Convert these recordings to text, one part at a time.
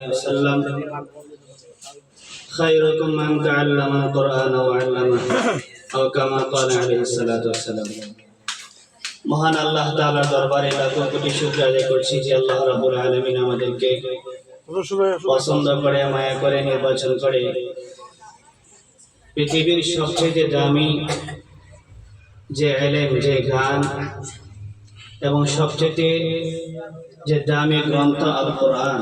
وسلم خيركم من تعلم القرآن وعلمه أو كما قال عليه الصلاة والسلام মহান আল্লাহ তাআলার দরবারে লাখো কোটি শুকর আদায় করছি যে আল্লাহ রাব্বুল আলামিন আমাদেরকে পছন্দ করে মায়া করে নির্বাচন করে পৃথিবীর সবচেয়ে দামি যে এলেম যে গান এবং সবচেয়ে যে দামি গ্রন্থ আল কোরআন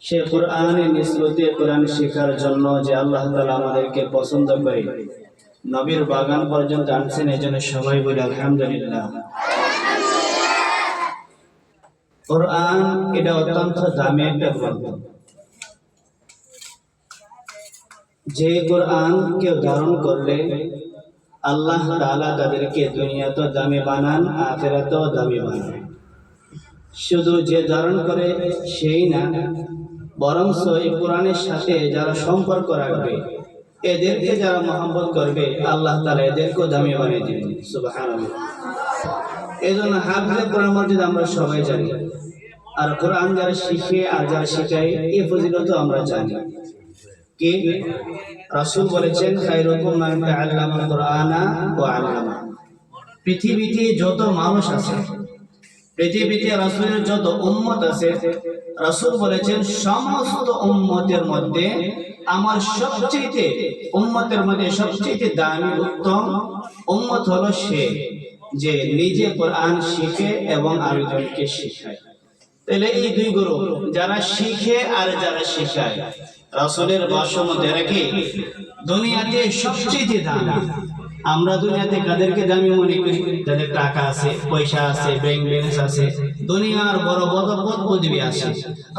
সে কোরআনের নিসবতে কোরআন শেখার জন্য যে আল্লাহ তালা আমাদেরকে পছন্দ করে। নবীর বাগান পর্যন্ত আনছেন এই জন্য সবাই বলি আলহামদুলিল্লাহ। কোরআন এটা অত্যন্ত দামি একটা গ্রন্থ। যে কোরআন কেউ ধারণ করলে আল্লাহ তাআলা তাদেরকে দুনিয়াতেও দামি বানান, আখেরাতেও দামি বানান। শুধু যে ধারণ করে সেই না বরঞ্চ এই কোরআনের সাথে যারা সম্পর্ক রাখবে, এদেরকে যারা মহব্বত করবে, আল্লাহ তালা এদেরকেও দামি বানিয়ে দিবেন। সুবাহান এই জন্য হাফিজে কোরআন মসজিদ আমরা সবাই জানি। আর কোরআন যারা শিখে আর যারা শেখায় এই ফজিলত আমরা জানি। কি? রাসূল বলেছেন তাআল্লামা কোরআনা ওয়া আল্লামা। পৃথিবীতে যত মানুষ আছে পৃথিবীতে রাসূলের যত উম্মত আছে, রাসূল বলেছেন, সমস্ত উম্মতের মধ্যে আমার সবচেয়ে উম্মতের মধ্যে সবচেয়ে দামি উত্তম উম্মত হলো সে যে নিজে কোরআন শিখে এবং আরেকজনকে শিখায়। তাহলে এই দুই গুরু, যারা শিখে আর যারা শিখায়, রাসূলের বাসর মধ্যে রেখে, দুনিয়াতে সবচেয়ে দামি। আমরা দুনিয়াতে কাদেরকে দামি মনে করি? যাদের টাকা আছে, পয়সা আছে ব্যাংক ব্যালেন্স আছে, দুনিয়ার বড় বড় পদ পদবী আছে।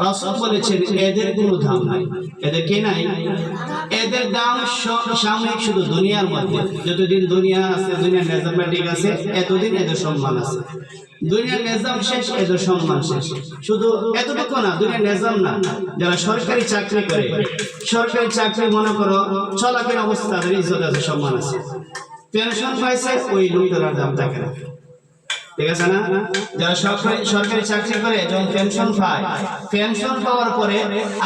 রাসূল বলেছেন, এদের কোনো দাম নাই। এদের কে নাই? এদের দাম সাময়িক শুধু দুনিয়ার মধ্যে। যতদিন দুনিয়া আছে, দুনিয়ার মেজামেটিক আছে, এতদিন এদের সম্মান আছে। দুনিয়ার নিজাম শেষ, এদের সম্মান শেষ। শুধু এতটুকু না, দুনিয়ার নিজাম না। যারা সরকারি চাকরি করে, সরকারি চাকরি মনে করো চলাকালীন অবস্থা, তাদের ইজ্জত আছে, সম্মান আছে। পেনশন পাইছে, ওই লোকটার দাম থাকে না ঠিক আছে না? যারা সরকারি সরকারি চাকরি করে, যখন পেনশন পায়, পেনশন পাওয়ার পরে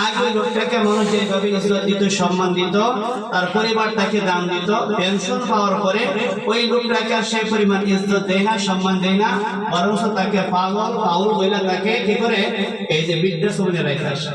আগে ওই লোকটাকে মানুষ যেভাবে ইজ্জত দিত, সম্মান দিত, তার পরিবার তাকে দাম দিত, পেনশন পাওয়ার পরে ওই লোকটাকে আর সেই পরিমাণ ইজ্জত দেয় না, সম্মান দেয় না বরং তাকে পাগল, পাউল বইলা তাকে কি করে? এই যে বৃদ্ধাশ্রমে রেখে আসে।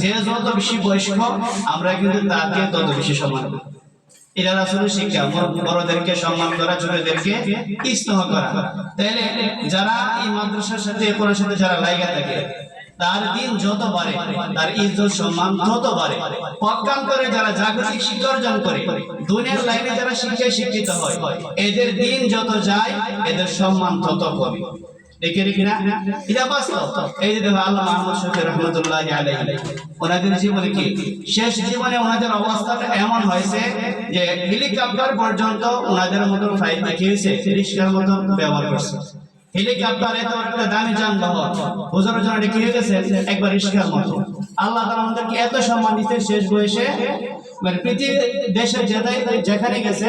যে যত বেশি বয়স্ক, আমরা কিন্তু তাকে তত বেশি সম্মান এটা আসলে শিক্ষা বড়দেরকে সম্মান করা, ছোটদেরকে স্নেহ করা। তাইলে যারা এই মাদ্রাসার সাথে সাথে যারা লাইগা থাকে তার দিন যত বাড়ে, তার ইজ্জত সম্মান তত বাড়ে। পক্ষান্তরে যারা জাগতিক শিক্ষা অর্জন করে, দুনিয়ার লাইনে যারা শিক্ষায় শিক্ষিত হয়, এদের দিন যত যায়, এদের সম্মান তত কমে। শেষ জীবনে এমন হয়েছে যে হেলিকপ্টার পর্যন্ত মতো ব্যবহার করছে। এত একটা দামি হুজুরের জন্য এটা গেছে একবার আল্লাহ তাআলা আমাদেরকে এত সম্মান দিতে শেষ বয়সে। মানে দেশে যেখানে গেছে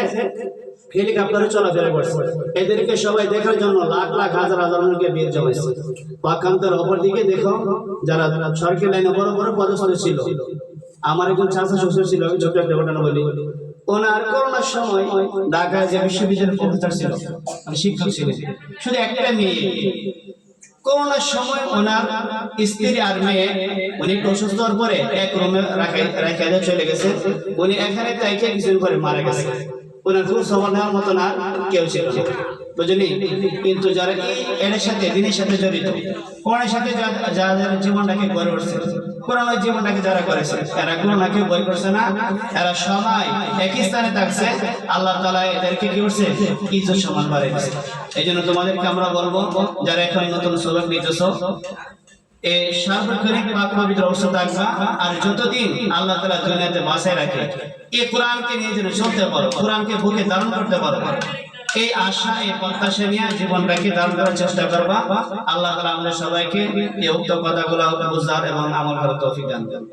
হেলিকপ্টারে চলাফেরা করছে? এদেরকে সবাই দেখার জন্য লাখ লাখ হাজার হাজার লোকে ভিড় জমাইছে। পাকান্তর অপর দিকে দেখো, যারা সরকারি লাইনে বড় বড় পদস্থ ছিল। আমার একজন চাচা শ্বশুর ছিল, আমি ছোট একটা ঘটনা বলি। ওনার করোনার সময় ঢাকা যে বিশ্ববিদ্যালয়ের প্রফেসর ছিল মানে শিক্ষক ছিলেন শুধু একটা মেয়ে। করোনার সময় ওনার স্ত্রী আর মেয়ে উনি অসুস্থ হওয়ার পরে এক রুমে রাখাই চলে গেছে। উনি এখানে তাইকে কিছুদিন পরে মারা গেছে। ওনার খুব নেওয়ার মতো না, কেউ ছিল। বুঝলি কিন্তু যারা এই এর সাথে, দিনের সাথে জড়িত। কোরআনের সাথে যাদের জীবনটাকে গড়ে উঠছে, কোরআনের জীবনটাকে যারা করেছে, এরা কোনো কেউ বই করছে না? এরা সবাই একই স্থানে থাকছে। আল্লাহ তালা এদেরকে কি করছে? ইজ্জত সমান বাড়ে এই জন্য তোমাদেরকে আমরা বলব, যারা এখন নতুন সবক নিতেছ সার্বক্ষণিক পাক পবিত্র অবস্থা থাকবা, আর যতদিন আল্লাহ তালা দুনিয়াতে বাসায় রাখে এই কোরআনকে নিয়ে যেন চলতে পারো, কোরআনকে বুকে ধারণ করতে পারো। এই আশা, এই প্রত্যাশা নিয়ে জীবনটাকে দান করার চেষ্টা করবা। আল্লাহ তালা আমাদের সবাইকে এই উক্ত কথাগুলো বুঝার এবং আমল করার তৌফিক দান করুন।